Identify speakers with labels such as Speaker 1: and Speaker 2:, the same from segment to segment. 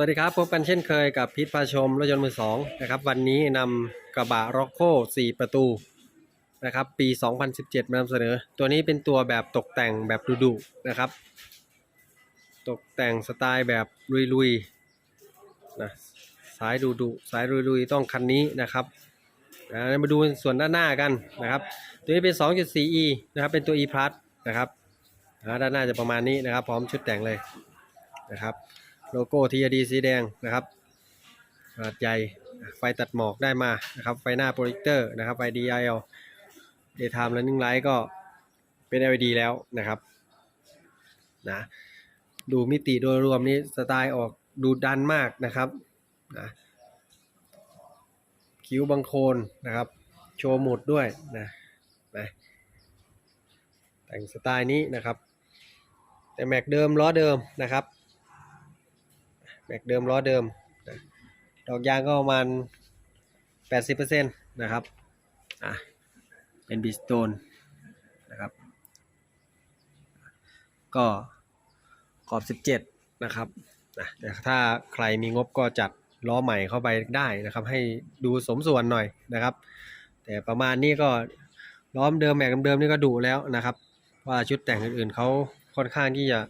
Speaker 1: วัสดีครับ พบกันเช่นเคยกับพิษพาชมรถยนต์มือสองนะครับ วันนี้นำกระบะร็อกโค4ประตูนะครับ ปี 2017 มานำเสนอ ตัวนี้เป็นตัวแบบตกแต่งแบบดุๆนะครับ ตกแต่งสไตล์แบบลุยๆนะสายดุๆสายลุยๆ ต้องคันนี้นะครับนะมาดูส่วนด้านหน้ากันนะครับ ตัวนี้เป็น 2.4e นะครับ เป็นตัว e plus นะครับนะด้านหน้าจะประมาณนี้นะครับ พร้อมชุดแต่งเลยนะครับ โลโก้ทีดีสีแดงนะครับขนาดใหญ่ไฟตัดหมอกได้มานะครับไฟหน้าโปรเจคเตอร์นะครับไฟ DIL Daytime Running Light ก็เป็น LED แล้วนะครับนะดูมิติโดยรวมนี้สไตล์ออกดูดันมากนะครับนะคิ้วบังโคนนะครับ โชว์หมุดด้วยนะนะแต่งสไตล์นี้นะครับ แต่แม็กเดิมล้อเดิมนะครับ แม็กเดิมล้อเดิมนะดอกยางก็ประมาณ 80%นะครับอะเป็นบิสโตนนะครับ ก็ขอบ 17 นะครับนะแต่ถ้าใครมีงบก็จัดล้อใหม่เข้าไปได้นะครับ ให้ดูสมส่วนหน่อยนะครับ แต่ประมาณนี้ก็ล้อมเดิมแม็กเดิมนี่ก็ดุแล้วนะครับ ว่าชุดแต่งอื่นๆเขาค่อนข้างที่จะ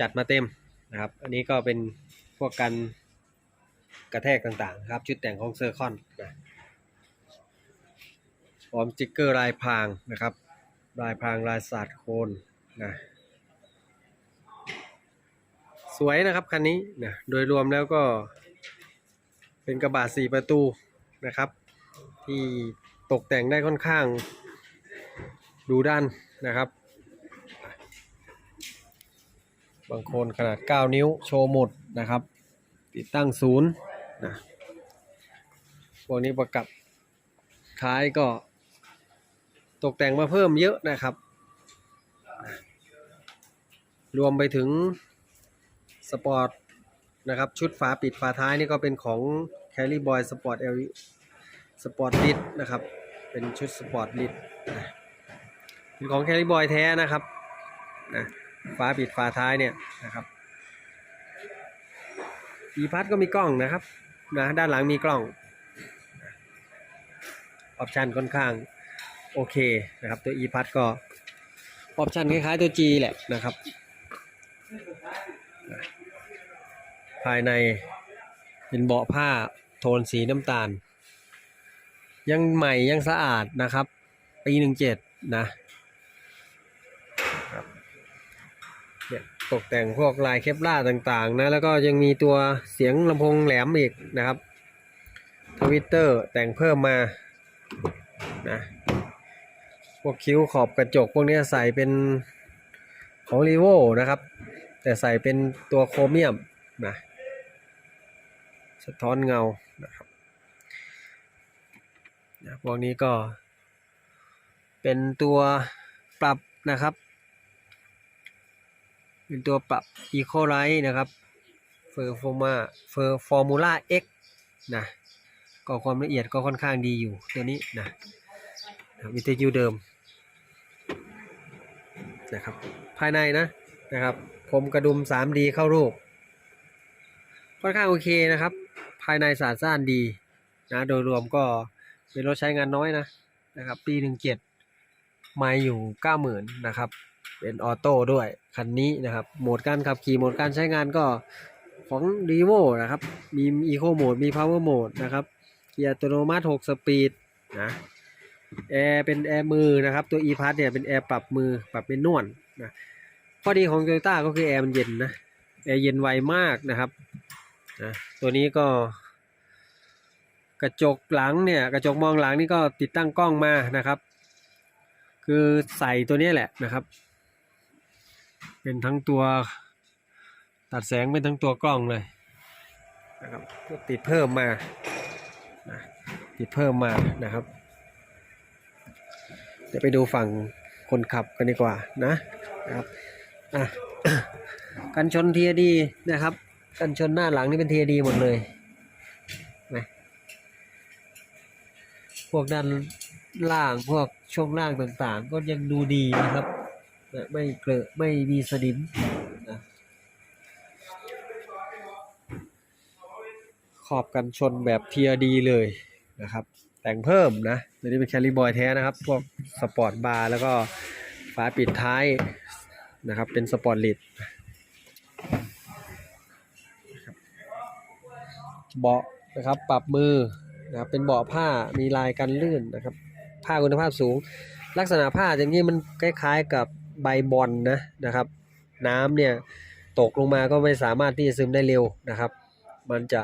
Speaker 1: จัดมาเต็มนะครับ อันนี้ก็เป็น พวกกันกระแทกต่างๆครับ ชุดแต่งของเซอร์คอนนะพร้อมสติ๊กเกอร์ลายพรางนะครับ ลายพรางลายศาสาดโคนนะสวยนะครับคันนี้นะโดยรวมแล้วก็เป็นกระบะสี่ประตูนะครับ ที่ตกแต่งได้ค่อนข้างดูด้านนะครับ บางคนขนาด 9 นิ้วโชว์หมด นะครับ ติดตั้งศูนย์นะพวกนี้ประกับท้ายก็ตกแต่งมาเพิ่มเยอะนะครับ รวมไปถึงสปอร์ตนะครับ ชุดฝาปิดฝาท้ายนี่ก็เป็นของ c a r r y Boy Sport L Sport l i d นะครับ เป็นชุดสปอร์ตลิดเป็นของ c a r r y Boy แท้นะครับนะฝาปิดฝาท้ายเนี่ยนะครับ อีพัดก็มีกล้องนะครับนะด้านหลังมีกล้องออปชันค่อนข้างโอเคนะครับ ตัว e พัดก็ออปชันคล้ายๆตัว G แหละนะครับ ภายในเป็นเบาะผ้าโทนสีน้ำตาล ยังใหม่ยังสะอาดนะครับปีหนึ่งเจ็ดนะ เนี่ย ตกแต่งพวกลายเคปล่าต่างๆนะแล้วก็ยังมีตัวเสียงลำโพงแหลมอีกนะครับทวิตเตอร์แต่งเพิ่มมานะพวกคิ้วขอบกระจกพวกนี้ใส่เป็นของรีโวนะครับ แต่ใส่เป็นตัวโครเมียมนะสะท้อนเงานะครับนะพวกนี้ก็เป็นตัวปรับนะครับ เป็นตัวปรับ Eco Light นะครับเฟอร์ฟอร์มาเฟอร์ฟอร์มูล่า X นะก็ความละเอียดก็ค่อนข้างดีอยู่ตัวนี้นะวิทยุเดิมนะครับภายในนะนะครับคมกระดุม 3D เข้ารูป ค่อนข้างโอเคนะครับ ภายในสาดซ่านดีนะโดยรวมก็เป็นรถใช้งานน้อยนะนะครับปี17ไม่อยู่90,000นะครับ เป็นออโต้ด้วยคันนี้นะครับโหมดการขับขี่โหมดการใช้งานก็ของ r e v o นะครับ มี Eco Mode มี Power Mode นะครับ เกียร์อัตโนมัติ 6 สปีดนะแอร์เป็นแอร์มือนะครับ ตัว e p a s เนี่ยเป็นแอร์ปรับมือปรับเป็นนวลนะข้อดีของ Toyota ก็คือแอร์มันเย็นนะแอร์เย็นไวมากนะครับนะตัวนี้ก็ กระจกหลังเนี่ย กระจกมองหลังนี่ก็ติดตั้งกล้องมานะครับ คือใส่ตัวนี้แหละนะครับ เป็นทั้งตัวตัดแสงเป็นทั้งตัวกล้องเลยนะครับติดเพิ่มมานะติดเพิ่มมานะครับ เดี๋ยวไปดูฝั่งคนขับกันดีกว่านะนะครับอะกันชนเทียดีนะครับ กันชนหน้าหลังนี่เป็นเทียดีหมดเลยนะพวกด้านล่างพวกช่วงล่างต่างๆ ก็ยังดูดีนะครับ ไม่เกลอะไม่มีสนิมนะขอบกันชนแบบเทียดีเลยนะครับ แต่งเพิ่มนะตัวนี้เป็นแคลิบอยแท้นะครับ พวกสปอร์ตบาร์แล้วก็ฝาปิดท้ายนะครับ เป็นสปอร์ตลิดเบาะนะครับปรับมือนะครับเป็นเบาะผ้ามีลายกันลื่นนะครับ ผ้าคุณภาพสูง ลักษณะผ้าอย่างนี้มันคล้ายๆกับ ใบบอลนะนะครับ น้ำเนี่ยตกลงมาก็ไม่สามารถที่จะซึมได้เร็วนะครับ มันจะ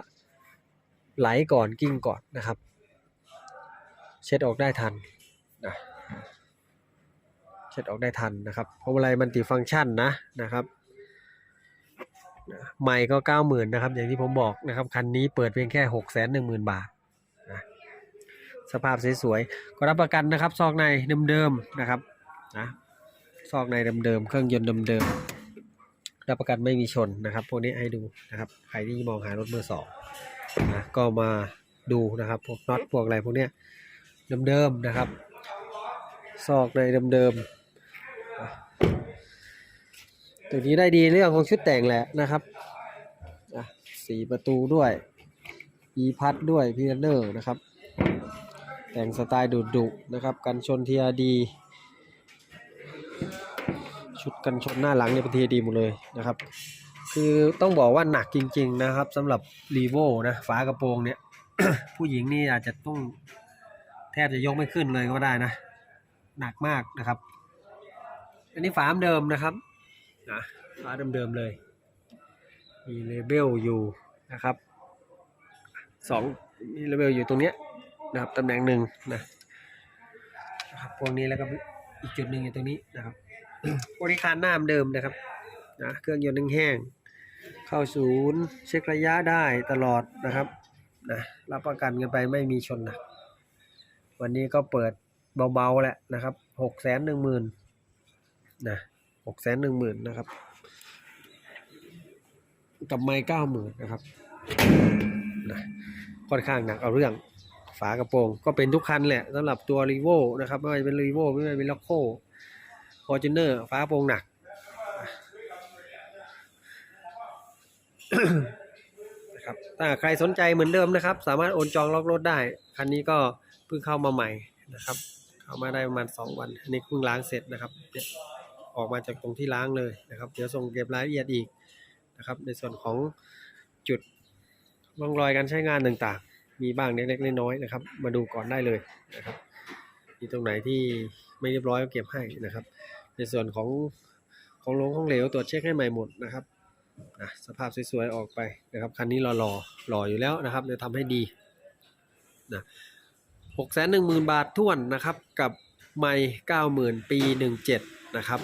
Speaker 1: ไหลก่อนกิ้งก่อนนะครับ เช็ดออกได้ทันนะเช็ดออกได้ทันนะครับเพราะอะไรมันติฟังก์ชันนะนะครับใหม่ก็เก้าหมื่นนะครับ อย่างที่ผมบอกนะครับ คันนี้เปิดเพียงแค่หกแสนหนึ่งหมื่นบาทนะสภาพสวยๆก็รับประกันนะครับ ซอกในเดิมๆนะครับนะ ซอกในเดิมๆเครื่องยนต์เดิมๆรับประกันไม่มีชนนะครับพวกนี้ให้ดูนะครับใครที่มองหารถมือสองนะก็มาดูนะครับพวกน็อตพวกอะไรพวกเนี้ยเดิมๆนะครับ ซอกในเดิมๆตัวนี้ได้ดีเรื่องของชุดแต่งแหละนะครับสีประตูด้วยอีพัดด้วยพีเนอร์นะครับ แต่งสไตล์ดุดุๆนะครับ กันชนทีอาดี ชุดกันชนหน้าหลังเนี่ยเป็นทีดีหมดเลยนะครับ คือต้องบอกว่าหนักจริง ๆ นะครับสำหรับรีโวนะฝากระโปรงเนี่ย ผู้หญิงนี่อาจจะต้องแทบจะยกไม่ขึ้นเลยก็ได้นะ หนักมากนะครับ อันนี้ฝามเดิมนะครับนะฝาเดิมๆเลย มีเลเบลอยู่นะครับสองมีเลเบลอยู่ตรงเนี้ยนะครับตำแหน่งหนึ่งนะนะครับพวกนี้แล้วก็อีกจุดหนึ่งอยู่ตรงนี้นะครับ พวกานหน้าเดิมนะครับนะเครื่องยนต์แห้งเข้าศูนย์ เช็คระยะได้ตลอดนะครับนะรับประกันกันไปไม่มีชนนักวันนี้ก็เปิดเบาๆแหละนะครับหกแสนหนึ่งหมื่นนะหกแสนหนึ่งหมื่นนะครับ กับไม้เก้าหมื่นนะครับนะค่อนข้างหนักเอาเรื่องฝากระโปรง ก็เป็นทุกคันแหละสำหรับตัวรีโวนะครับไม่ว่าจะเป็นรีโวไม่ว่าจะเป็นล็อกโค ฟอร์จูเนอร์ฝาโปรงหนัก นะครับถ้าใครสนใจเหมือนเดิมนะครับ สามารถโอนจองล็อกรถได้ คันนี้ก็เพิ่งเข้ามาใหม่นะครับ เข้ามาได้ประมาณ 2 วัน อันนี้เพิ่งล้างเสร็จนะครับ ออกมาจากตรงที่ล้างเลยนะครับ เดี๋ยวส่งเก็บรายละเอียดอีกนะครับ ในส่วนของจุดร่องรอยการใช้งานต่างๆ มีบ้างเล็กๆน้อยๆนะครับ มาดูก่อนได้เลยนะครับมีตรงไหนที่ ไม่เรียบร้อยก็เก็บให้นะครับ ในส่วนของของลงของเหลวตรวจเช็คให้ใหม่หมดนะครับอะสภาพสวยๆออกไปนะครับคันนี้รอรอรออยู่แล้วนะครับจะทำให้ดีนะหกแสนหนึ่งหมื่นบาทท่วนนะครับกับไม่เก้าหมื่นปีหนึ่งเจ็ดนะครับ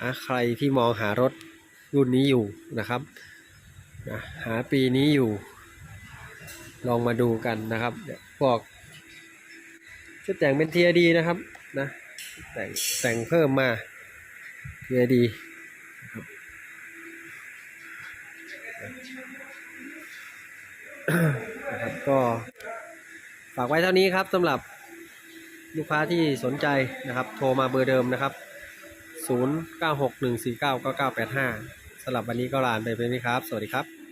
Speaker 1: อะใครที่มองหารถรุ่นนี้อยู่นะครับนะหาปีนี้อยู่ ลองมาดูกันนะครับเดี๋ยวพวกชุดแต่งเป็นเทียดีนะครับ นะแต่งแต่งเพิ่มมาเทียดีนะครับก็ฝากไว้เท่านี้ครับสำหรับลูกค้าที่สนใจนะครับ โทรมาเบอร์เดิมนะครับ 0961499985สำหรับวันนี้ก็ลาไปเป็นนี้ครับ สวัสดีครับ